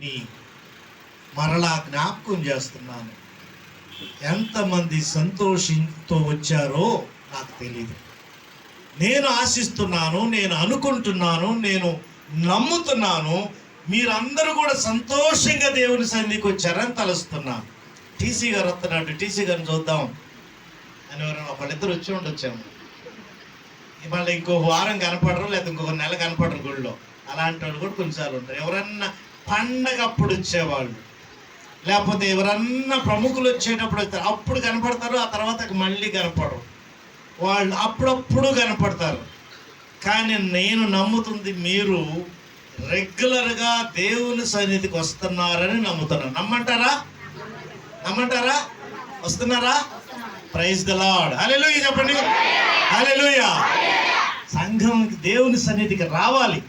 నీ మరలా జ్ఞాపకం చేస్తున్నాను. ఎంతమంది సంతోషంతో వచ్చారో నాకు తెలియదు నేను ఆశిస్తున్నాను నేను అనుకుంటున్నాను నేను నమ్ముతున్నాను మీరందరూ కూడా సంతోషంగా దేవుని సన్నిధికి వచ్చారని తలుస్తున్నాను. టీసీ గారు వస్తున్నాడు టీసీ గారిని చూద్దాం. అని ఎవరైనా వాళ్ళిద్దరు వచ్చి ఉండొచ్చాము. మళ్ళీ ఇంకో వారం కనపడరు లేదా ఇంకొక నెల కనపడరు గుళ్ళో. అలాంటి వాళ్ళు కూడా కొన్నిసార్లు ఉంటారు. ఎవరన్నా పండగ అప్పుడు వచ్చేవాళ్ళు లేకపోతే ఎవరన్నా ప్రముఖులు వచ్చేటప్పుడు వస్తారు. అప్పుడు కనపడతారు ఆ తర్వాత మళ్ళీ కనపడరు. వాళ్ళు అప్పుడప్పుడు కనపడతారు. కానీ నేను నమ్ముతుంది మీరు రెగ్యులర్గా దేవుని సన్నిధికి వస్తున్నారని నమ్ముతున్నాను. నమ్మంటారా? నమ్మంటారా? వస్తున్నారా? Praise the lord. హల్లెలూయా చెప్పండి. లూయ సంఘం దేవుని సన్నిధికి రావాలి.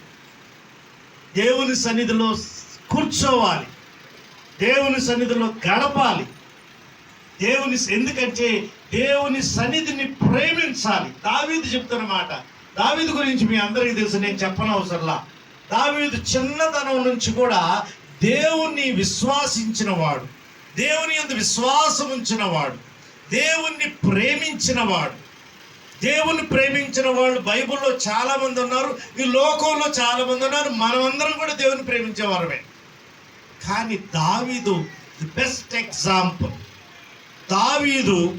దేవుని సన్నిధిలో కూర్చోవాలి. దేవుని సన్నిధిలో గడపాలి. దేవుని ఎందుకంటే దేవుని సన్నిధిని ప్రేమించాలి. దావీదు చెప్తున్నమాట దావీదు గురించి మీ అందరికీ తెలుసు నేను చెప్పనవసరంలా దావీదు చిన్నతనం నుంచి కూడా దేవుణ్ణి విశ్వాసించిన వాడు దేవుని యందు విశ్వాసం ఉంచినవాడు. దేవుణ్ణి ప్రేమించినవాడు. దేవుని ప్రేమించిన వాళ్ళు బైబిల్లో చాలామంది ఉన్నారు. ఈ లోకంలో చాలామంది ఉన్నారు. మనమందరం కూడా దేవుని ప్రేమించేవారమే. కానీ దావీదు ది బెస్ట్ ఎగ్జాంపుల్. దావీదు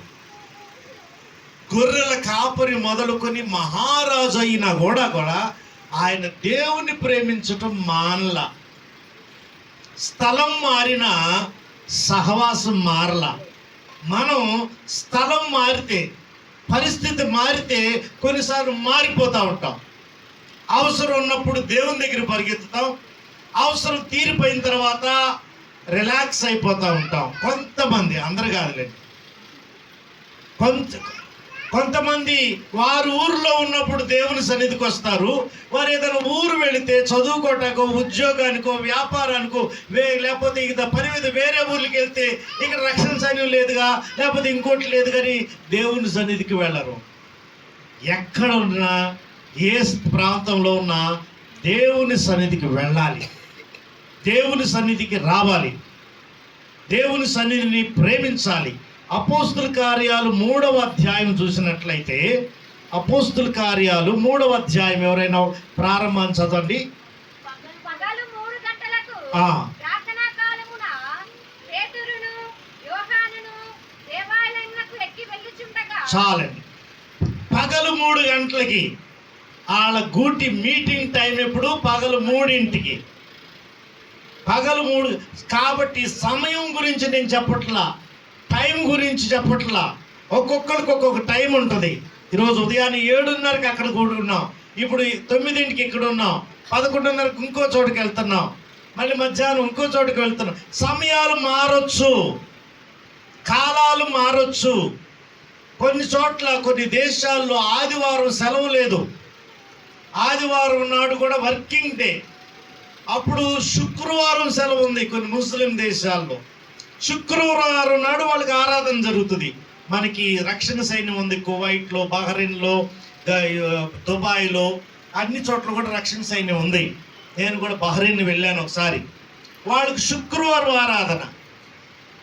గొర్రెల కాపరి మొదలుకొని మహారాజు అయినా కూడా కూడా ఆయన దేవుని ప్రేమించటం మానల. స్థలం మారిన సహవాసం మారల. మనం స్థలం మారితే పరిస్థితి మారితే కొన్నిసార్లు మారిపోతూ ఉంటాం. అవసరం ఉన్నప్పుడు దేవుని దగ్గర పరిగెత్తుతాం. అవసరం తీరిపోయిన తర్వాత రిలాక్స్ అయిపోతూ ఉంటాం. కొంతమంది అందరు కాదులేండి కొంత కొంతమంది వారు ఊర్లో ఉన్నప్పుడు దేవుని సన్నిధికి వస్తారు. వారు ఏదైనా ఊరు వెళితే చదువుకోటాకో ఉద్యోగానికో వ్యాపారానికో వే లేకపోతే ఇక పని మీద వేరే ఊర్లకి వెళ్తే ఇక్కడ రక్షణ సైన్యం లేదుగా లేకపోతే ఇంకోటి లేదు కానీ దేవుని సన్నిధికి వెళ్ళరు. ఎక్కడ ఉన్నా ఏ ప్రాంతంలో ఉన్నా దేవుని సన్నిధికి వెళ్ళాలి. దేవుని సన్నిధికి రావాలి. దేవుని సన్నిధిని ప్రేమించాలి. అపోస్తుల కార్యాలు మూడవ అధ్యాయం చూసినట్లయితే అపోస్తుల కార్యాలు మూడవ అధ్యాయం ఎవరైనా ప్రారంభం చదవండి. చాలండి. పగలు మూడు గంటలకి వాళ్ళ గూటి మీటింగ్ టైం ఎప్పుడు? పగలు మూడింటికి. పగలు మూడు కాబట్టి సమయం గురించి నేను చెప్పట్లా టైం గురించి చెప్పట్లా. ఒక్కొక్కరికి ఒక్కొక్క టైం ఉంటుంది. ఈరోజు ఉదయాన్నే ఏడున్నరకి అక్కడ కూడా ఉన్నాం. ఇప్పుడు ఈ తొమ్మిదింటికి ఇక్కడ ఉన్నాం. పదకొండున్నరకు ఇంకో చోటుకి వెళ్తున్నాం. మళ్ళీ మధ్యాహ్నం ఇంకో చోటుకి వెళ్తున్నాం. సమయాలు మారొచ్చు. కాలాలు మారొచ్చు. కొన్ని చోట్ల కొన్ని దేశాల్లో ఆదివారం సెలవు లేదు. ఆదివారం నాడు కూడా వర్కింగ్ డే. అప్పుడు శుక్రవారం సెలవు ఉంది కొన్ని ముస్లిం దేశాల్లో. శుక్రవారం నాడు వాళ్ళకి ఆరాధన జరుగుతుంది. మనకి రక్షణ సైన్యం ఉంది కువైట్లో బహ్రెయిన్లో దుబాయ్లో. అన్ని చోట్ల కూడా రక్షణ సైన్యం ఉంది. నేను కూడా బహ్రెయిన్ వెళ్ళాను ఒకసారి. వాళ్ళకి శుక్రవారం ఆరాధన.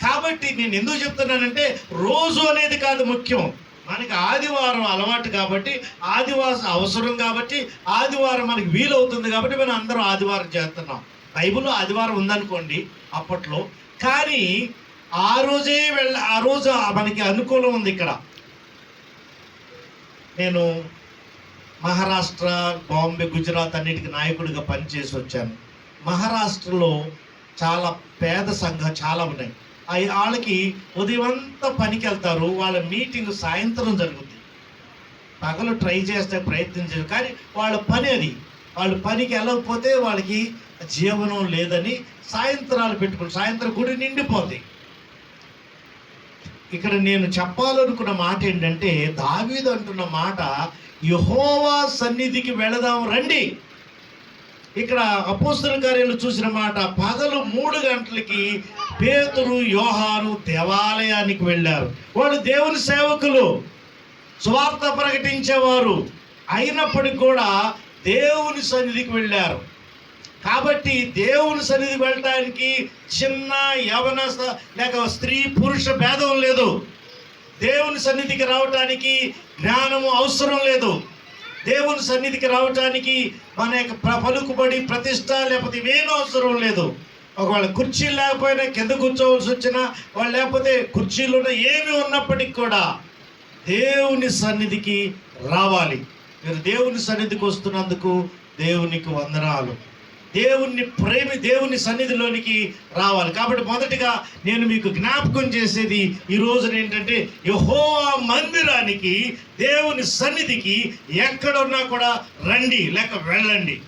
కాబట్టి నేను ఎందుకు చెప్తున్నానంటే రోజు అనేది కాదు ముఖ్యం. మనకి ఆదివారం అలవాటు కాబట్టి ఆదివారం అవసరం కాబట్టి ఆదివారం మనకి వీలవుతుంది కాబట్టి మనం అందరం ఆదివారం చేస్తున్నాం. బైబిల్లో ఆదివారం ఉందనుకోండి అప్పట్లో. కానీ ఆ రోజే వెళ్ళ ఆ రోజు మనకి అనుకూలం ఉంది ఇక్కడ. నేను మహారాష్ట్ర బాంబే గుజరాత్ అన్నిటికీ నాయకుడిగా పనిచేసి వచ్చాను. మహారాష్ట్రలో చాలా పేద సంఘం చాలా ఉన్నాయి. వాళ్ళకి ఉదయం అంతా పనికి వెళ్తారు వాళ్ళ మీటింగ్ సాయంత్రం జరుగుతుంది పగలు ట్రై చేస్తే ప్రయత్నం చేయరు కానీ వాళ్ళ పని అది. వాళ్ళు పనికి వెళ్ళకపోతే వాళ్ళకి జీవనం లేదని సాయంత్రాలు పెట్టుకుని సాయంత్రం గుడి నిండిపోతాయి ఇక్కడ నేను చెప్పాలనుకున్న మాట ఏంటంటే దావీదు అంటున్న మాట యహోవా సన్నిధికి వెళదాం రండి. ఇక్కడ అపోస్తుల కార్యాలు చూసిన మాట పగలు మూడు గంటలకి పేతురు యోహాను దేవాలయానికి వెళ్ళారు. వాళ్ళు దేవుని సేవకులు స్వార్థ ప్రకటించేవారు. అయినప్పటికీ కూడా దేవుని సన్నిధికి వెళ్ళారు. కాబట్టి దేవుని సన్నిధి వెళ్ళటానికి చిన్న యవన లేక స్త్రీ పురుష భేదం లేదు. దేవుని సన్నిధికి రావటానికి జ్ఞానము అవసరం లేదు. దేవుని సన్నిధికి రావటానికి మన యొక్క ప్ర- పలుకుబడి ప్రతిష్ట లేకపోతే ఇవేమీ అవసరం లేదు. ఒకవేళ కుర్చీలు లేకపోయినా కింద కూర్చోవలసి వచ్చినా వాళ్ళు లేకపోతే కుర్చీలు ఉన్న ఏమి ఉన్నప్పటికీ కూడా దేవుని సన్నిధికి రావాలి. మీరు దేవుని సన్నిధికి వస్తున్నందుకు దేవునికి వందనాలు. దేవుణ్ణి ప్రేమి దేవుని సన్నిధిలోనికి రావాలి. కాబట్టి మొదటిగా నేను మీకు జ్ఞాపకం చేసేది ఈ రోజున ఏంటంటే యహో మందిరానికి దేవుని సన్నిధికి ఎక్కడున్నా కూడా రండి లేక వెళ్ళండి.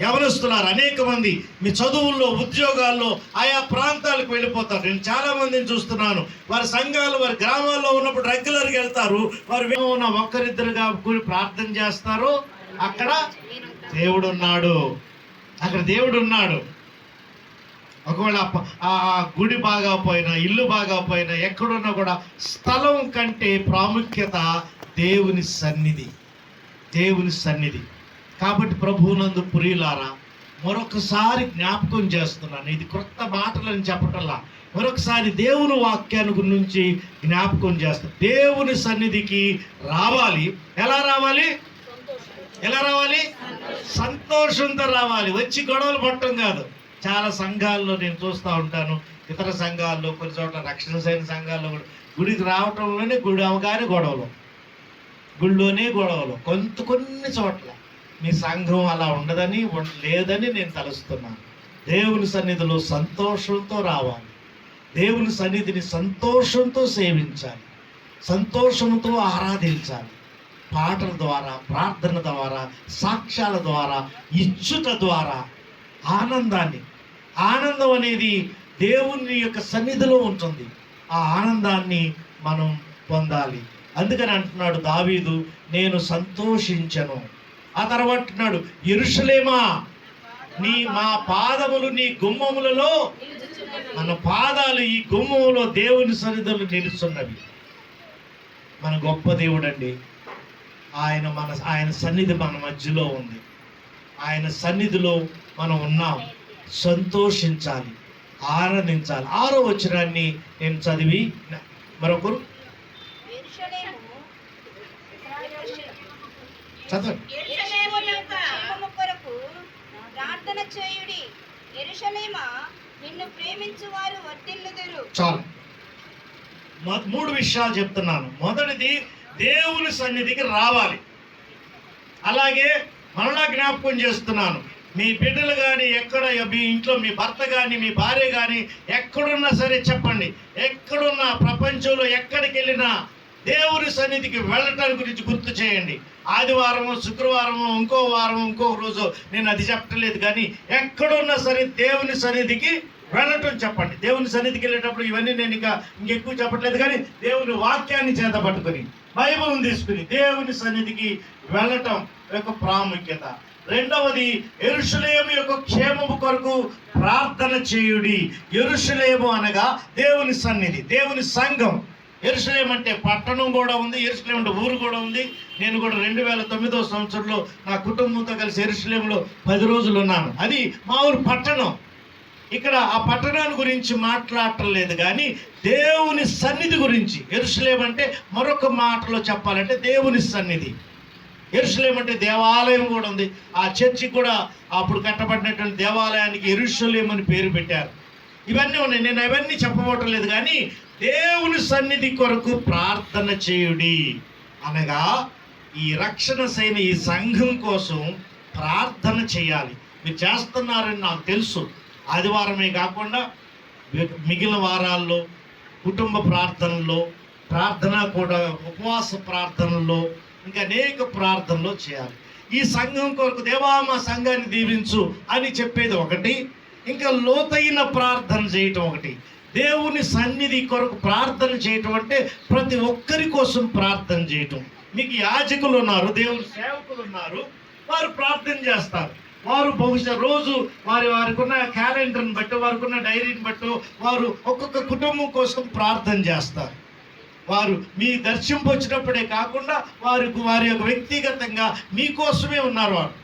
యవనస్తున్నారు అనేక మంది మీ చదువుల్లో ఉద్యోగాల్లో ఆయా ప్రాంతాలకు వెళ్ళిపోతారు. నేను చాలా మందిని చూస్తున్నాను. వారి సంఘాలు వారి గ్రామాల్లో ఉన్నప్పుడు రెగ్యులర్గా వెళ్తారు. వారు ఉన్న ఒక్కరిద్దరుగా కూడి ప్రార్థన చేస్తారు అక్కడ దేవుడున్నాడు. అక్కడ దేవుడు ఉన్నాడు. ఒకవేళ ఆ ఆ గుడి బాగా పోయినా ఇల్లు బాగా పోయినా ఎక్కడున్నా కూడా స్థలం కంటే ప్రాముఖ్యత దేవుని సన్నిధి. దేవుని సన్నిధి. కాబట్టి ప్రభువునందు పురిలారా మరొకసారి జ్ఞాపకం చేస్తున్నాను. ఇది క్రొత్త మాటలని చెప్పటల్లా మరొకసారి దేవుని వాక్యాన్ని గురించి జ్ఞాపకం చేస్తాను దేవుని సన్నిధికి రావాలి. ఎలా రావాలి? ఎలా రావాలి? సంతోషంతో రావాలి. వచ్చి గొడవలు పట్టడం కాదు. చాలా సంఘాల్లో నేను చూస్తూ ఉంటాను. ఇతర సంఘాల్లో కొన్ని చోట్ల రక్షణ సైన సంఘాల్లో కూడా గుడికి రావటంలోనే గుడి అవగానే గొడవలు. గుళ్ళోనే గొడవలు. కొంత కొన్ని చోట్ల. మీ సంఘం అలా ఉండదని లేదని నేను తలుస్తున్నాను దేవుని సన్నిధిలో సంతోషంతో రావాలి. దేవుని సన్నిధిని సంతోషంతో సేవించాలి. సంతోషంతో ఆరాధించాలి. పాటల ద్వారా ప్రార్థన ద్వారా సాక్ష్యాల ద్వారా ఇచ్చుట ద్వారా ఆనందాన్ని ఆనందం అనేది దేవుని యొక్క సన్నిధిలో ఉంటుంది. ఆ ఆనందాన్ని మనం పొందాలి. అందుకని అంటున్నాడు దావీదు నేను సంతోషించను. ఆ తర్వాత అంటున్నాడు ఎరుషలేమా నీ మా పాదములు నీ గుమ్మములలో మన పాదాలు ఈ గుమ్మములో దేవుని సన్నిధులు నిలుస్తున్నవి. మన గొప్ప దేవుడండి ఆయన మన ఆయన సన్నిధి మన మధ్యలో ఉంది. ఆయన సన్నిధిలో మనం ఉన్నాం. సంతోషించాలి. ఆనందించాలి ఆరో వచనాన్ని నేను చదివి మరొకరు? చదవండి. చాలు. మూడు విషయాలు చెప్తున్నాను. మొదటిది దేవుని సన్నిధికి రావాలి. అలాగే మరలా జ్ఞాపకం చేస్తున్నాను. మీ బిడ్డలు కానీ ఎక్కడ మీ ఇంట్లో మీ భర్త కానీ మీ భార్య కానీ ఎక్కడున్నా సరే చెప్పండి. ఎక్కడున్నా ప్రపంచంలో ఎక్కడికి వెళ్ళినా దేవుని సన్నిధికి వెళ్ళటం గురించి గుర్తు చేయండి. ఆదివారము శుక్రవారము ఇంకో వారం ఇంకో రోజు నేను అది చెప్పలేదు కానీ ఎక్కడున్నా సరే దేవుని సన్నిధికి వెళ్ళటం చెప్పండి. దేవుని సన్నిధికి వెళ్ళేటప్పుడు ఇవన్నీ నేను ఇంకా ఇంకెక్కువ చెప్పట్లేదు కానీ దేవుని వాక్యాన్ని చేత పట్టుకొని బైబిల్ని తీసుకుని దేవుని సన్నిధికి వెళ్ళటం యొక్క ప్రాముఖ్యత. రెండవది ఎరుషులేము యొక్క క్షేమము కొరకు ప్రార్థన చేయుడి. ఎరుషులేము అనగా దేవుని సన్నిధి దేవుని సంఘం. ఎరుసలేం అంటే పట్టణం కూడా ఉంది ఎరుసలేం అంటే ఊరు కూడా ఉంది. నేను కూడా రెండు వేల తొమ్మిదో సంవత్సరంలో నా కుటుంబంతో కలిసి ఎరుసలేంలో పది రోజులు ఉన్నాను. అది మా ఊరు పట్టణం. ఇక్కడ ఆ పట్టణాన్ని గురించి మాట్లాడటం లేదు కానీ దేవుని సన్నిధి గురించి. ఎరుసలేమంటే మరొక మాటలో చెప్పాలంటే దేవుని సన్నిధి. ఎరుసలేమంటే దేవాలయం కూడా ఉంది. ఆ చర్చి కూడా అప్పుడు కట్టబడినటువంటి దేవాలయానికి ఎరుసలేం అని పేరు పెట్టారు. ఇవన్నీ ఉన్నాయి. నేను అవన్నీ చెప్పబోటం లేదు కానీ దేవుని సన్నిధి కొరకు ప్రార్థన చేయుడి. అనగా ఈ రక్షణ సైన ఈ సంఘం కోసం ప్రార్థన చేయాలి. మీరు చేస్తున్నారని నాకు తెలుసు. ఆదివారమే కాకుండా మిగిలిన వారాల్లో కుటుంబ ప్రార్థనల్లో ప్రార్థన కూడా ఉపవాస ప్రార్థనల్లో ఇంకా అనేక ప్రార్థనలు చేయాలి. ఈ సంఘం కొరకు దేవా మా సంఘాన్ని దీవించు అని చెప్పేది ఒకటి ఇంకా లోతైన ప్రార్థన చేయటం ఒకటి. దేవుని సన్నిధి కొరకు ప్రార్థన చేయటం అంటే ప్రతి ఒక్కరి కోసం ప్రార్థన చేయటం. మీకు యాజకులు ఉన్నారు దేవుని సేవకులు ఉన్నారు వారు ప్రార్థన చేస్తారు. వారు బహుశా రోజు వారి వారికి ఉన్న క్యాలెండర్ని బట్టి వారికి ఉన్న డైరీని బట్టి వారు ఒక్కొక్క కుటుంబం కోసం ప్రార్థన చేస్తారు. వారు మీ దర్శింపు వచ్చినప్పుడే కాకుండా వారికి వారి యొక్క వ్యక్తిగతంగా మీకోసమే ఉన్నారు వారు.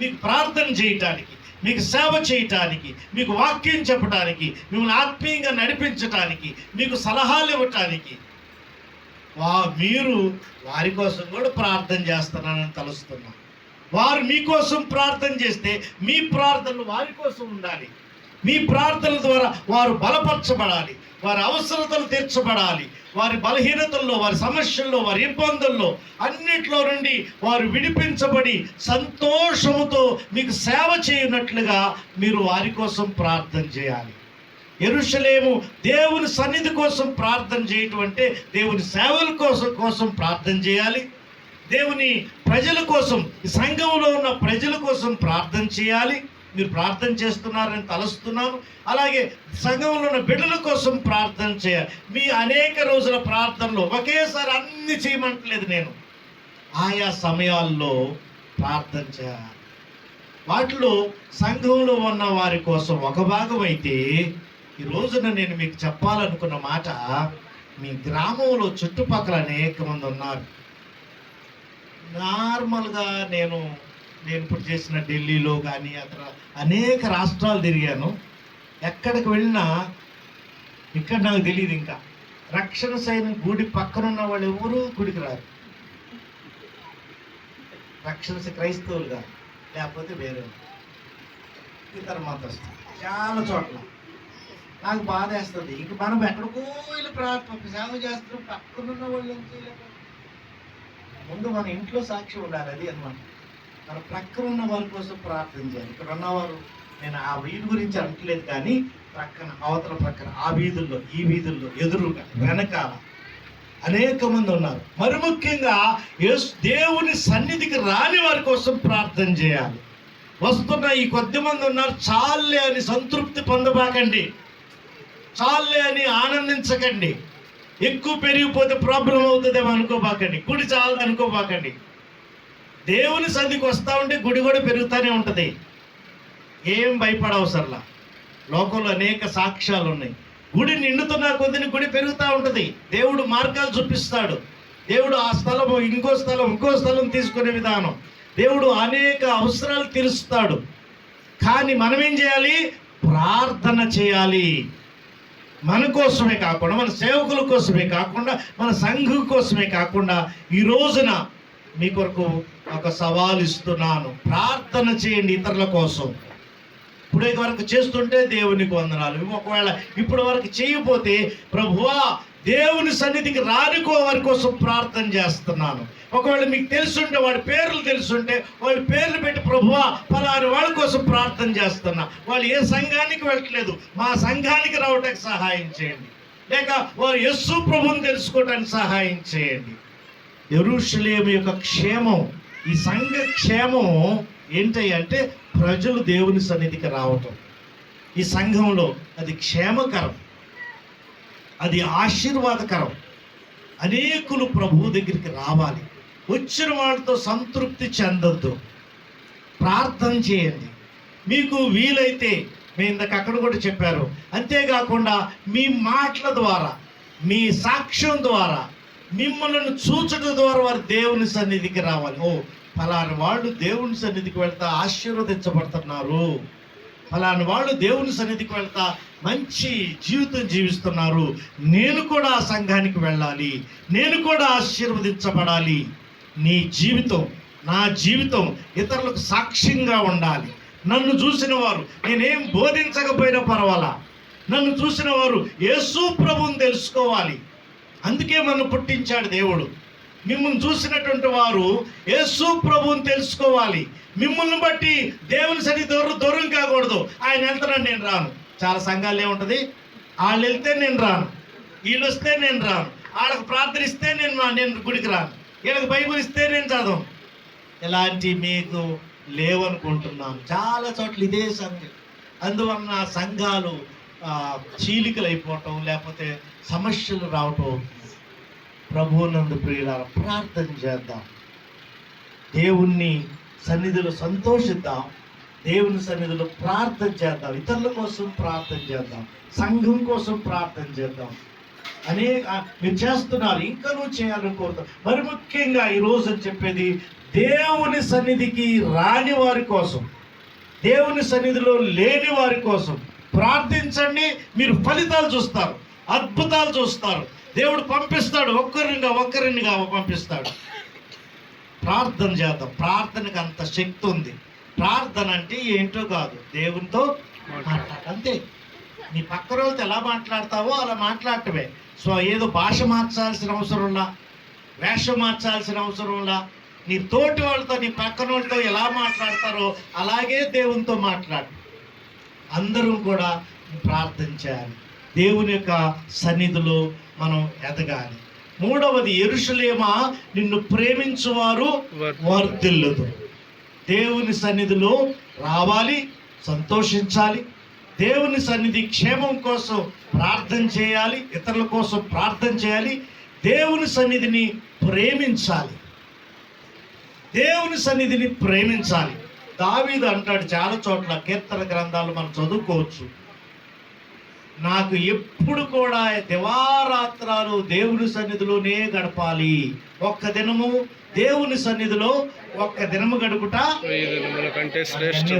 మీకు ప్రార్థన చేయటానికి మీకు సేవ చేయటానికి మీకు వాక్యం చెప్పడానికి మిమ్మల్ని ఆత్మీయంగా నడిపించటానికి మీకు సలహాలు ఇవ్వటానికి. వా మీరు వారి కోసం కూడా ప్రార్థన చేస్తున్నానని తలుస్తున్నాం. వారు మీకోసం ప్రార్థన చేస్తే మీ ప్రార్థనలు వారి కోసం ఉండాలి. మీ ప్రార్థనల ద్వారా వారు బలపరచబడాలి. వారి అవసరతలు తీర్చబడాలి. వారి బలహీనతల్లో వారి సమస్యల్లో వారి ఇబ్బందుల్లో అన్నిట్లో నుండి వారు విడిపించబడి సంతోషముతో మీకు సేవ చేయనట్లుగా మీరు వారి కోసం ప్రార్థన చేయాలి. ఎరుషలేము దేవుని సన్నిధి కోసం ప్రార్థన చేయటం అంటే దేవుని సేవల కోసం కోసం ప్రార్థన చేయాలి. దేవుని ప్రజల కోసం సంఘంలో ఉన్న ప్రజల కోసం ప్రార్థన చేయాలి. మీరు ప్రార్థన చేస్తున్నారని తలుస్తున్నాను. అలాగే సంఘంలో ఉన్న బిడ్డల కోసం ప్రార్థన చేయాలి. మీ అనేక రోజుల ప్రార్థనలో ఒకేసారి అన్ని చేయమంటలేదు నేను. ఆయా సమయాల్లో ప్రార్థన చేయాలి. వాటిలో సంఘంలో ఉన్న వారి కోసం ఒక భాగం అయితే ఈ రోజున నేను మీకు చెప్పాలనుకున్న మాట మీ గ్రామంలో చుట్టుపక్కల అనేక మంది ఉన్నారు. నార్మల్గా నేను నేను ఇప్పుడు చేసిన ఢిల్లీలో కానీ అక్కడ అనేక రాష్ట్రాలు తిరిగాను. ఎక్కడికి వెళ్ళినా ఇక్కడ నాకు తెలియదు ఇంకా. రక్షణ సైన్యం గుడి పక్కన ఉన్న వాళ్ళు ఎవరు గుడికి రారు. రక్షణ క్రైస్తవులుగా లేకపోతే వేరే ఇతర మతస్థులు. చాలా చోట్ల. నాకు బాధ వేస్తుంది ఇంక మనం ఎక్కడికో వెళ్ళి ప్రార్థన సేవ చేస్తున్నాం. పక్కనున్న వాళ్ళు ఏం చేయలేకపోతే ముందు మన ఇంట్లో సాక్షి ఉండాలి అది అనమాట మన. ప్రక్కన ఉన్న వారి కోసం ప్రార్థన చేయాలి. ఇక్కడ ఉన్నవారు నేను ఆ వీధి గురించి అనట్లేదు కానీ ప్రక్కన అవతల ప్రక్కన ఆ వీధుల్లో ఈ వీధుల్లో ఎదురుగా వెనకాల అనేక మంది ఉన్నారు. మరి ముఖ్యంగా దేవుని సన్నిధికి రాని వారి కోసం ప్రార్థన చేయాలి. వస్తున్న ఈ కొద్ది మంది ఉన్నారు చాలే అని సంతృప్తి పొందబాకండి. చాలే అని ఆనందించకండి. ఎక్కువ పెరిగిపోతే ప్రాబ్లం అవుతుందేమో అనుకోబాకండి. గుడి చాలదు అనుకోబాకండి. దేవుని సంధికి వస్తూ ఉంటే గుడి కూడా పెరుగుతూనే ఉంటుంది. ఏం భయపడవసరలా లోకంలో అనేక సాక్ష్యాలు ఉన్నాయి గుడి నిండుతున్న కొద్దిని గుడి పెరుగుతూ ఉంటుంది. దేవుడు మార్గాలు చూపిస్తాడు. దేవుడు ఆ స్థలము ఇంకో స్థలం ఇంకో స్థలం తీసుకునే విధానం. దేవుడు అనేక అవసరాలు తీరుస్తాడు. కానీ మనం ఏం చేయాలి? ప్రార్థన చేయాలి. మన కోసమే కాకుండా మన సేవకుల కోసమే కాకుండా మన సంఘం కోసమే కాకుండా ఈ రోజున మీ కొరకు ఒక సవాల్ ఇస్తున్నాను. ప్రార్థన చేయండి ఇతరుల కోసం. ఇప్పుడే వరకు చేస్తుంటే దేవునికి వందనాలు. ఒకవేళ ఇప్పుడు వరకు చేయకపోతే ప్రభువా దేవుని సన్నిధికి రానికో వారి కోసం ప్రార్థన చేస్తున్నాను. ఒకవేళ మీకు తెలుసుంటే వాడి పేర్లు తెలుసుంటే వాళ్ళ పేర్లు పెట్టి ప్రభువా ఫలాని వాళ్ళ కోసం ప్రార్థన చేస్తున్నా. వాళ్ళు ఏ సంఘానికి వెళ్ళట్లేదు. మా సంఘానికి రావటానికి సహాయం చేయండి. లేక వారు యస్సు ప్రభుని తెలుసుకోవటానికి సహాయం చేయండి. ఎరుషలేము యొక్క క్షేమం ఈ సంఘ క్షేమం ఏంటి అంటే ప్రజలు దేవుని సన్నిధికి రావటం. ఈ సంఘంలో అది క్షేమకరం. అది ఆశీర్వాదకరం. అనేకులు ప్రభు దగ్గరికి రావాలి. వచ్చిన వాళ్ళతో సంతృప్తి చెందొద్దు. ప్రార్థన చేయండి. మీకు వీలైతే మీ ఇందాక అక్కడ కూడా చెప్పారు. అంతేకాకుండా మీ మాటల ద్వారా మీ సాక్ష్యం ద్వారా మిమ్మల్ని చూచడం ద్వారా వారు దేవుని సన్నిధికి రావాలి. ఓ ఫలాని వాళ్ళు దేవుని సన్నిధికి వెళ్తా ఆశీర్వదించబడుతున్నారు. ఫలాని వాళ్ళు దేవుని సన్నిధికి వెళ్తా మంచి జీవితం జీవిస్తున్నారు. నేను కూడా ఆ సంఘానికి వెళ్ళాలి. నేను కూడా ఆశీర్వదించబడాలి. నీ జీవితం నా జీవితం ఇతరులకు సాక్ష్యంగా ఉండాలి. నన్ను చూసిన వారు నేనేం బోధించకపోయినా పర్వాలా? నన్ను చూసిన వారు యేసు ప్రభువుని తెలుసుకోవాలి. అందుకే మనం పుట్టించాడు దేవుడు. మిమ్మల్ని చూసినటువంటి వారు యేసు ప్రభువుని తెలుసుకోవాలి. మిమ్మల్ని బట్టి దేవుని సరి దూరం దూరం కాకూడదు. ఆయన వెళ్తున్నాను నేను రాను. చాలా సంఘాలు ఏముంటుంది? వాళ్ళు వెళ్తే నేను రాను. వీళ్ళు వస్తే నేను రాను. వాళ్ళకి ప్రార్థనిస్తే నేను నేను గుడికి రాను. వీళ్ళకి బైబుల్ ఇస్తే నేను చదవను. ఇలాంటి మీకు లేవనుకుంటున్నాను. చాలా చోట్ల ఇదే సంఘం అందువలన సంఘాలు చీలికలు అయిపోవటం లేకపోతే సమస్యలు రావటం. ప్రభువునందు ప్రియుల ప్రార్థన చేద్దాం. దేవుణ్ణి సన్నిధిలో సంతోషిద్దాం దేవుని సన్నిధిలో ప్రార్థన చేద్దాం ఇతరుల కోసం ప్రార్థన చేద్దాం సంఘం కోసం ప్రార్థన చేద్దాం. అనేక మీరు చేస్తున్నారు ఇంకా నువ్వు చేయాలని కోరుతాం మరి ముఖ్యంగా ఈ రోజు చెప్పేది దేవుని సన్నిధికి రాని వారి కోసం దేవుని సన్నిధిలో లేని వారి కోసం ప్రార్థించండి మీరు ఫలితాలు చూస్తారు అద్భుతాలు చూస్తారు. దేవుడు పంపిస్తాడు ఒక్కరినిగా ఒక్కరినిగా పంపిస్తాడు. ప్రార్థన చేద్దాం. ప్రార్థనకు అంత శక్తి ఉంది. ప్రార్థన అంటే ఏంటో కాదు. దేవునితో మాట్లాడ అంతే. నీ పక్క రోజుతో ఎలా మాట్లాడతావో అలా మాట్లాడటమే. సో ఏదో భాష మార్చాల్సిన అవసరంలా వేషం మార్చాల్సిన అవసరంలా నీ తోటి వాళ్ళతో నీ పక్కన వాళ్ళతో ఎలా మాట్లాడతారో అలాగే దేవునితో మాట్లాడు. అందరూ కూడా ప్రార్థన చేయాలి దేవుని యొక్క సన్నిధిలో మనం ఎదగాలి. మూడవది ఎరుషలేమా నిన్ను ప్రేమించువారు వర్ధిల్లుదు దేవుని సన్నిధిలో రావాలి సంతోషించాలి. దేవుని సన్నిధి క్షేమం కోసం ప్రార్థన చేయాలి ఇతరుల కోసం ప్రార్థన చేయాలి. దేవుని సన్నిధిని ప్రేమించాలి. దేవుని సన్నిధిని ప్రేమించాలి. దావీదు అంటాడు చాలా చోట్ల కీర్తన గ్రంథాలు మనం చదువుకోవచ్చు. నాకు ఎప్పుడు కూడా దివారాత్రాలు దేవుని సన్నిధిలోనే గడపాలి. ఒక్క దినము దేవుని సన్నిధిలో ఒక్క దినము గడుపుట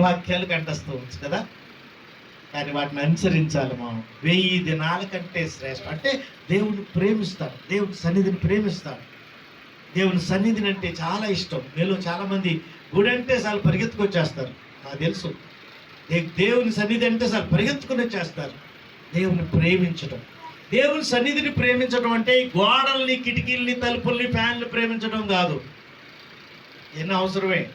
వాక్యాలు కంటస్తూ వచ్చు కదా? కానీ వాటిని అనుసరించాలి మనం. వెయ్యి దినాల కంటే శ్రేష్ఠ. అంటే దేవుని ప్రేమిస్తాడు. దేవుని సన్నిధిని ప్రేమిస్తాడు. దేవుని సన్నిధిని అంటే చాలా ఇష్టం. మీలో చాలా మంది గుడి అంటే చాలా పరిగెత్తుకొచ్చేస్తారు. నాకు తెలుసు. దేవుని సన్నిధి అంటే చాలా పరిగెత్తుకుని వచ్చేస్తారు. దేవుని ప్రేమించడం దేవుని సన్నిధిని ప్రేమించడం అంటే గోడల్ని కిటికీల్ని తలుపుల్ని ఫ్యాన్లు ప్రేమించడం కాదు. ఎన్నో అవసరమే.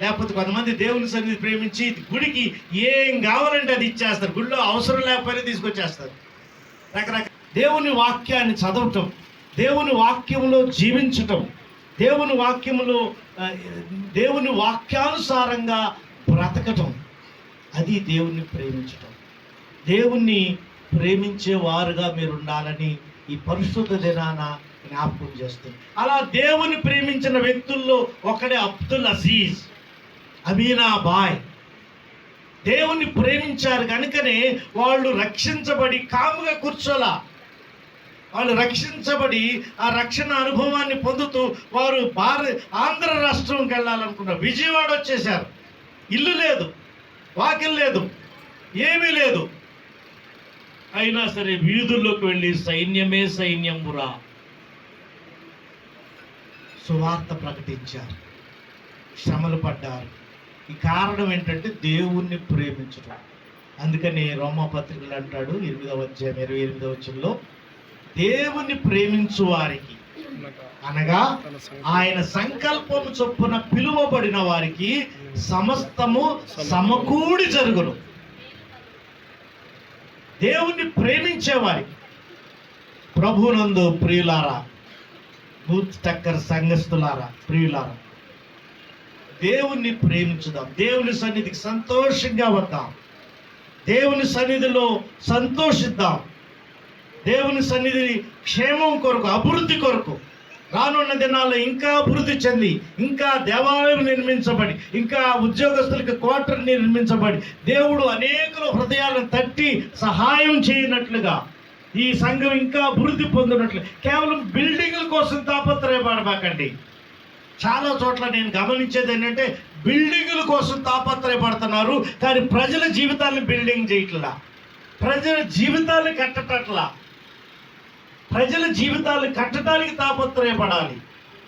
లేకపోతే కొంతమంది దేవుని సన్నిధి ప్రేమించి గుడికి ఏం కావాలంటే అది ఇచ్చేస్తారు. గుడిలో అవసరం లేకపోయినా తీసుకొచ్చేస్తారు. రకరకాల దేవుని వాక్యాన్ని చదవటం దేవుని వాక్యంలో జీవించటం దేవుని వాక్యములో దేవుని వాక్యానుసారంగా బ్రతకటం అది దేవుణ్ణి ప్రేమించటం. దేవుణ్ణి ప్రేమించే వారుగా మీరు ఉండాలని ఈ పరిశుద్ధ దినాన జ్ఞాపకం చేస్తుంది. అలా దేవుని ప్రేమించిన వ్యక్తుల్లో ఒకడే అబ్దుల్ అజీజ్ అమీనా బాయ్. దేవుణ్ణి ప్రేమించారు కనుకనే వాళ్ళు రక్షించబడి కాముగా కూర్చోలా. వాళ్ళు రక్షించబడి ఆ రక్షణ అనుభవాన్ని పొందుతూ వారు భారత ఆంధ్ర రాష్ట్రంకి వెళ్ళాలనుకున్నారు. విజయవాడ వచ్చేసారు ఇల్లు లేదు వాకిల్ లేదు ఏమీ లేదు. అయినా సరే వీధుల్లోకి వెళ్ళి సైన్యమే సైన్యమురా సువార్త ప్రకటించారు. శ్రమలు పడ్డారు. ఈ కారణం ఏంటంటే దేవుణ్ణి ప్రేమించడం అందుకని రోమపత్రికలు అంటాడు ఎనిమిదవ అధ్యాయం ఇరవై ఎనిమిదవ వచ్చంలో దేవుణ్ణి ప్రేమించు వారికి అనగా సంకల్పం ఆయన సంకల్పము చొప్పున పిలువబడిన వారికి సమస్తము సమకూడి జరుగును. దేవుణ్ణి ప్రేమించేవారికి ప్రభునందు ప్రియులారా బూత్ టక్కర్ సంఘస్థులారా ప్రియులారా దేవుణ్ణి ప్రేమించుదాం. దేవుని సన్నిధికి సంతోషంగా వద్దాం. దేవుని సన్నిధిలో సంతోషిద్దాం. దేవుని సన్నిధిని క్షేమం కొరకు అభివృద్ధి కొరకు రానున్న దినాల్లో ఇంకా అభివృద్ధి చెంది ఇంకా దేవాలయం నిర్మించబడి ఇంకా ఉద్యోగస్తులకు క్వార్టర్ నిర్మించబడి దేవుడు అనేకుల హృదయాలను తట్టి సహాయం చేయనట్లుగా ఈ సంఘం ఇంకా అభివృద్ధి పొందినట్లు కేవలం బిల్డింగ్ల కోసం తాపత్రయపడబాకండి చాలా చోట్ల నేను గమనించేది ఏంటంటే బిల్డింగుల కోసం తాపత్రయపడుతున్నారు కానీ ప్రజల జీవితాన్ని బిల్డింగ్ చేయట్లా. ప్రజల జీవితాన్ని కట్టటట్లా ప్రజల జీవితాలు కట్టడానికి తాపత్రయపడాలి.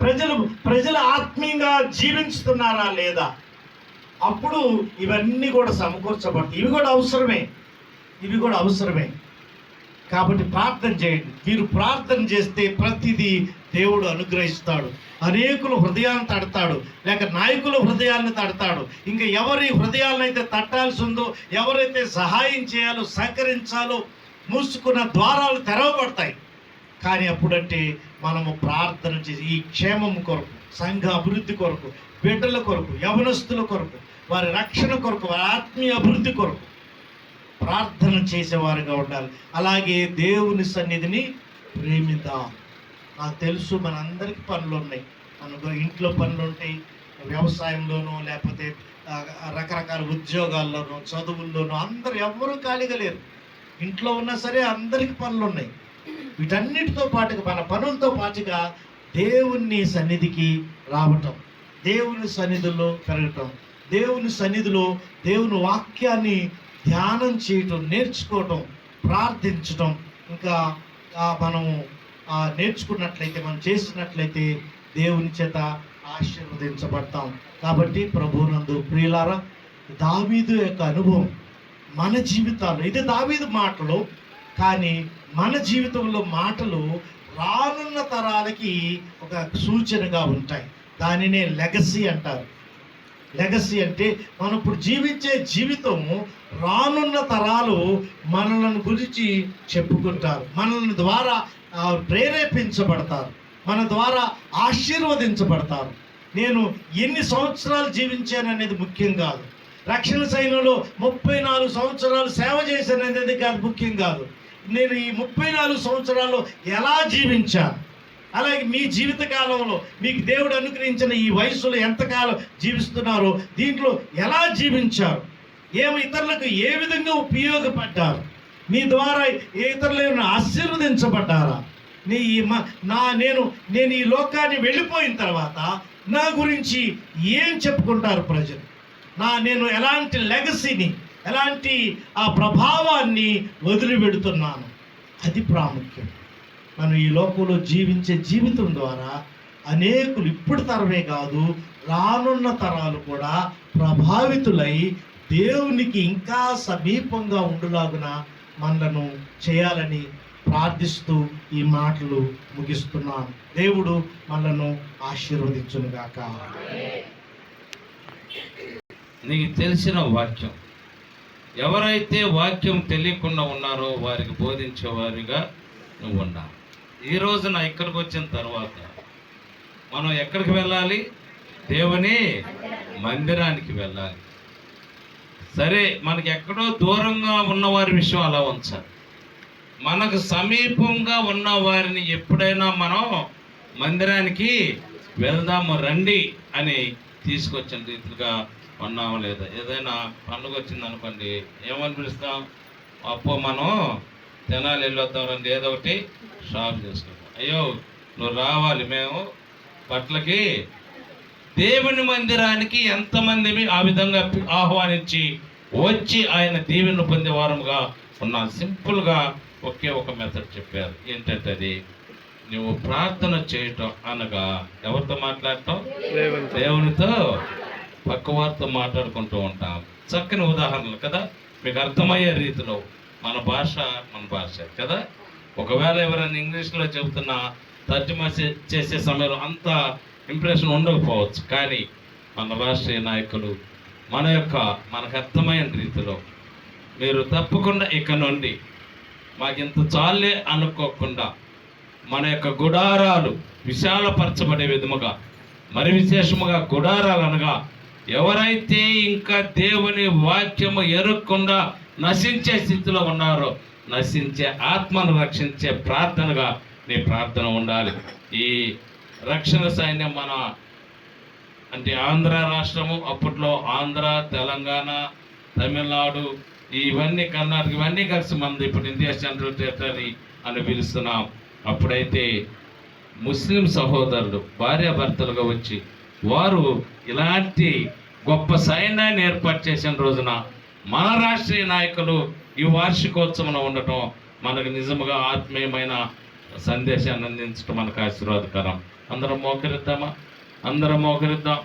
ప్రజలు ప్రజలు ఆత్మీయంగా జీవించుతున్నారా లేదా? అప్పుడు ఇవన్నీ కూడా సమకూర్చబడతాయి. ఇవి కూడా అవసరమే. ఇవి కూడా అవసరమే. కాబట్టి ప్రార్థన చేయండి. మీరు ప్రార్థన చేస్తే ప్రతిదీ దేవుడు అనుగ్రహిస్తాడు. అనేకుల హృదయాన్ని తడతాడు. లేక నాయకుల హృదయాన్ని తడతాడు. ఇంకా ఎవరి హృదయాలను అయితే తట్టాల్సి ఉందో ఎవరైతే సహాయం చేయాలో సహకరించాలో మూసుకున్న ద్వారాలు తెరవబడతాయి. కానీ అప్పుడంటే మనము ప్రార్థన చేసి ఈ క్షేమం కొరకు సంఘ అభివృద్ధి కొరకు బిడ్డల కొరకు యవనస్తుల కొరకు వారి రక్షణ కొరకు వారి ఆత్మీయ అభివృద్ధి కొరకు ప్రార్థన చేసేవారుగా ఉండాలి. అలాగే దేవుని సన్నిధిని ప్రేమిద్దాం. నాకు తెలుసు మనందరికీ పనులు ఉన్నాయి. మనకు ఇంట్లో పనులు ఉంటాయి. వ్యవసాయంలోనూ లేకపోతే రకరకాల ఉద్యోగాల్లోనూ చదువుల్లోనూ అందరూ ఎవ్వరూ ఖాళీగా లేరు. ఇంట్లో ఉన్నా సరే అందరికీ పనులు ఉన్నాయి. వీటన్నిటితో పాటుగా మన పనులతో పాటుగా దేవుని సన్నిధికి రావటం దేవుని సన్నిధిలో పెరగటం దేవుని సన్నిధిలో దేవుని వాక్యాన్ని ధ్యానం చేయటం నేర్చుకోవటం ప్రార్థించటం. ఇంకా మనము నేర్చుకున్నట్లయితే మనం చేసినట్లయితే దేవుని చేత ఆశీర్వదించబడతాం. కాబట్టి ప్రభునందు ప్రియులారా దావీదు యొక్క అనుభవం మన జీవితాల్లో ఇది దావీదు మాటలు కానీ మన జీవితంలో మాటలు రానున్న తరాలకి ఒక సూచనగా ఉంటాయి. దానినే లెగసీ అంటారు. లెగసీ అంటే మనం ఇప్పుడు జీవించే జీవితము రానున్న తరాలు మనలను గురించి చెప్పుకుంటారు. మనల్ని ద్వారా ప్రేరేపించబడతారు. మన ద్వారా ఆశీర్వదించబడతారు. నేను ఎన్ని సంవత్సరాలు జీవించాను అనేది ముఖ్యం కాదు. రక్షణ సైన్యంలో ముప్పై నాలుగు సంవత్సరాలు సేవ చేశాను అనేది కాదు ముఖ్యం కాదు. నేను ఈ ముప్పై నాలుగు సంవత్సరాల్లో ఎలా జీవించాను? అలాగే మీ జీవిత కాలంలో మీకు దేవుడు అనుగ్రహించిన ఈ వయసులో ఎంతకాలం జీవిస్తున్నారో దీంట్లో ఎలా జీవించారు? ఏమి ఇతరులకు ఏ విధంగా ఉపయోగపడ్డారు? మీ ద్వారా ఏ ఇతరులను ఆశీర్వదించబడ్డారా? నీ ఈ మ- నా నేను నేను ఈ లోకాన్ని వెళ్ళిపోయిన తర్వాత నా గురించి ఏం చెప్పుకుంటారు ప్రజలు? నా నేను ఎలాంటి లెగసీని ఎలాంటి ఆ ప్రభావాన్ని వదిలిపెడుతున్నాను? అది ప్రాముఖ్యం. మనం ఈ లోకంలో జీవించే జీవితం ద్వారా అనేకులు ఇప్పుడు తరమే కాదు రానున్న తరాలు కూడా ప్రభావితులై దేవునికి ఇంకా సమీపంగా ఉండులాగున మనలను చేయాలని ప్రార్థిస్తూ ఈ మాటలు ముగిస్తున్నాను దేవుడు మనలను ఆశీర్వదించునుగాక. నీకు తెలిసిన వాక్యం. ఎవరైతే వాక్యం తెలియకుండా ఉన్నారో వారికి బోధించేవారిగా నువ్వు ఉన్నావు. ఈ రోజున ఇక్కడికి వచ్చిన తర్వాత మనం ఎక్కడికి వెళ్ళాలి? దేవుని మందిరానికి వెళ్ళాలి. సరే మనకి ఎక్కడో దూరంగా ఉన్న వారి విషయం అలా ఉంచాలి. మనకు సమీపంగా ఉన్న వారిని ఎప్పుడైనా మనం మందిరానికి వెళ్దాము రండి అని తీసుకొచ్చిన రీతిగా ఉన్నామా లేదా. ఏదైనా పండుగ వచ్చింది అనుకోండి ఏమని పిలుస్తాం? అప్పో మనం తెనాలి వెళ్ళొద్దాం రండి ఏదో ఒకటి షాప్ చేసుకుంటాం. అయ్యో నువ్వు రావాలి మేము బట్టలకి. దేవుని మందిరానికి ఎంతమంది ఆ విధంగా ఆహ్వానించి వచ్చి ఆయన దీవెన పొందే వారముగా ఉన్నాం. సింపుల్గా ఒకే ఒక మెథడ్ చెప్పారు. ఏంటంటే అది? నువ్వు ప్రార్థన చేయటం అనగా ఎవరితో మాట్లాడటం? దేవునితో. పక్కవారితో మాట్లాడుకుంటూ ఉంటాం. చక్కని ఉదాహరణలు కదా? మీకు అర్థమయ్యే రీతిలో మన భాష మన భాష కదా? ఒకవేళ ఎవరైనా ఇంగ్లీష్లో చెబుతున్నా తర్జుమా చేసే సమయంలో అంత ఇంప్రెషన్ ఉండకపోవచ్చు. కానీ మన రాష్ట్రీయ నాయకులు మన యొక్క మనకు అర్థమైన రీతిలో మీరు తప్పకుండా ఇక నుండి మాకింత చాలే అనుకోకుండా మన యొక్క గుడారాలు విశాలపరచబడే విధముగా మరి విశేషముగా గుడారాలు అనగా ఎవరైతే ఇంకా దేవుని వాక్యము ఎరుక్కుండా నశించే స్థితిలో ఉన్నారో నశించే ఆత్మను రక్షించే ప్రార్థనగా నీ ప్రార్థన ఉండాలి. ఈ రక్షణ సైన్యం మన అంటే ఆంధ్ర రాష్ట్రము అప్పట్లో ఆంధ్ర తెలంగాణ తమిళనాడు ఇవన్నీ కర్ణాటక ఇవన్నీ కలిసి మనది ఇప్పుడు ఇండియా సెంట్రల్ టెరిటరీ అని పిలుస్తున్నాం. అప్పుడైతే ముస్లిం సహోదరులు భార్యాభర్తలుగా వచ్చి వారు ఇలాంటి గొప్ప సైన్యాన్ని ఏర్పాటు చేసిన రోజున మన రాష్ట్రీయ నాయకులు ఈ వార్షికోత్సవం ఉండటం మనకు నిజముగా ఆత్మీయమైన సందేశాన్ని అందించడం మనకు ఆశీర్వాదకరం. అందరం మోకరిద్దామా? అందరం మోకరిద్దాం.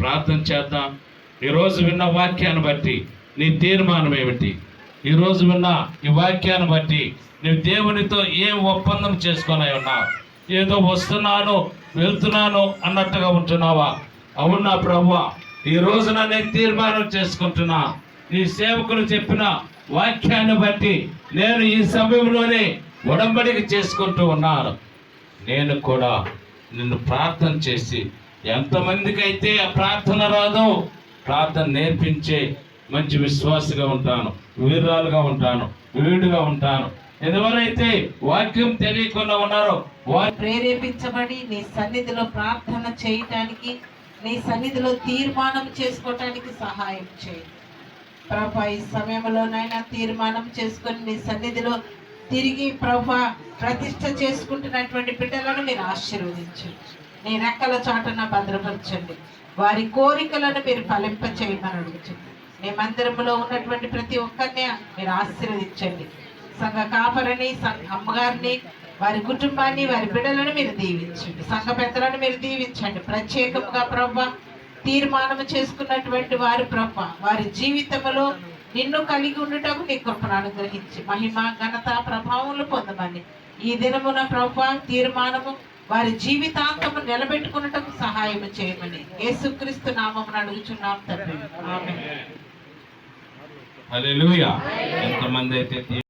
ప్రార్థన చేద్దాం. ఈరోజు విన్న వాక్యాన్ని బట్టి నీ తీర్మానం ఏమిటి? ఈరోజు విన్న ఈ వాక్యాన్ని బట్టి నువ్వు దేవునితో ఏం ఒప్పందం చేసుకొని ఉన్నావు? ఏదో వస్తున్నాను వెళ్తున్నాను అన్నట్టుగా ఉంటున్నావా? అవునా ప్రభు ఈ రోజున నేను తీర్మానం చేసుకుంటున్నా. ఈ సేవకులు చెప్పిన వాక్యాన్ని బట్టి నేను ఈ సమయంలోనే ఉడంబడికి చేసుకుంటూ ఉన్నాను. నేను కూడా నిన్ను ప్రార్థన చేసి ఎంతమందికి అయితే ఆ ప్రార్థన రాదో ప్రార్థన నేర్పించే మంచి విశ్వాసగా ఉంటాను. వీరాలుగా ఉంటాను. వీడుగా ఉంటాను. ఎవరైతే వాక్యం తెలియకుండా ఉన్నారో ప్రేరేపించబడి నీ సన్నిధిలో ప్రార్థన చేయటానికి నీ సన్నిధిలో తీర్మానం చేసుకోవటానికి సహాయం చేయి. ప్రభా ఈ సమయంలోనైనా తీర్మానం చేసుకొని నీ సన్నిధిలో తిరిగి ప్రభా ప్రతిష్ట చేసుకుంటున్నటువంటి బిడ్డలను మీరు ఆశీర్వదించండి. నీ రెక్కల చాటున భద్రపరచండి. వారి కోరికలను మీరు ఫలింప చేయమని అడుగుతుంది మీ మందిరంలో ఉన్నటువంటి ప్రతి ఒక్కరిని మీరు ఆశీర్వదించండి. సంఘ కాపరిని సంఘ అమ్మగారిని వారి కుటుంబాన్ని వారి బిడ్డలను మీరు దీవించండి. సంఘ పెద్దలను మీరు దీవించండి. ప్రత్యేకంగా ప్రభా తీర్మానం చేసుకున్నటువంటి వారి ప్రభ వారి జీవితంలో నిన్ను కలిగి ఉండటం నీ కృపను అనుగ్రహించి మహిమ ఘనత ప్రభావములు పొందమని ఈ దినమున ప్రభ తీర్మానము వారి జీవితాంతము నిలబెట్టుకున్నటకు సహాయం చేయమని యేసుక్రీస్తు నామమును అడుగుచున్నాం తండ్రి. ఎంతమంది అయితే